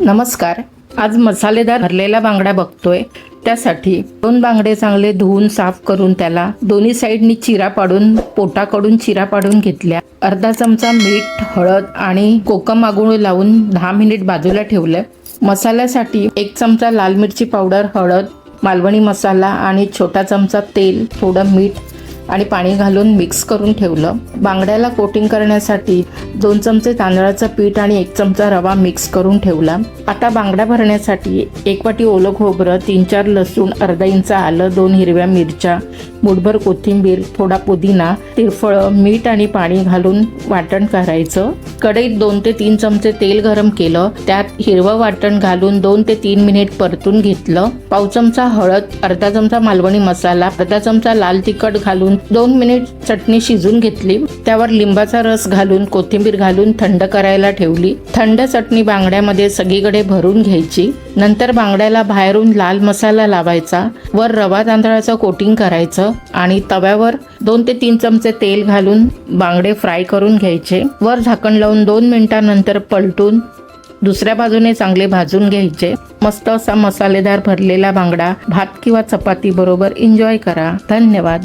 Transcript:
नमस्कार. आज मसालेदार भरलेला बांगडा बघतोय. त्यासाठी दोन बांगडे चांगले धुवून साफ करून त्याला दोन्ही साईडनी चिरा पाडून पोटाकडून चिरा पाडून घेतल्या. अर्धा चमचा मीठ हळद आणि कोकम आगुळ लावून दहा मिनिट बाजूला ठेवलं. मसाल्यासाठी एक चमचा लाल मिरची पावडर हळद मालवणी मसाला आणि छोटा चमचा तेल थोडं मीठ आणि पाणी घालून मिक्स करून ठेवलं. बांगड्याला कोटिंग करण्यासाठी दोन चमचे तांदळाचं पीठ आणि एक चमचा रवा मिक्स करून ठेवला. आता बांगडा भरण्यासाठी एक वाटी ओलं खोबरं तीन चार लसूण अर्धा इंच आलं दोन हिरव्या मिरच्या मुठभर कोथिंबीर थोडा पुदिना तिरफळं मीठ आणि पाणी घालून वाटण करायचं. कढईत दोन ते तीन चमचे तेल गरम केलं. त्यात हिरवं वाटण घालून दोन ते तीन मिनिट परतून घेतलं. पाव चमचा हळद अर्धा चमचा मालवणी मसाला अर्धा चमचा लाल तिखट घालून दोन मिनिट चटणी शिजून घेतली. त्यावर लिंबाचा रस घालून कोथिंबीर घालून थंड करायला ठेवली. थंड चटणी बांगड्यामध्ये सगळीकडे भरून घ्यायची. नंतर बांगड्याला बाहेरून लाल मसाला लावायचा. वर रवा तांदळाचं कोटिंग करायचं आणि तव्यावर दोन ते तीन चमचे तेल घालून बांगडे फ्राय करून घ्यायचे. वर झाकण लावून दोन मिनटानंतर पलटून दुसऱ्या बाजूने चांगले भाजून घ्यायचे. मस्त असा मसालेदार भरलेला बांगडा भात किंवा चपाती बरोबर एन्जॉय करा. धन्यवाद.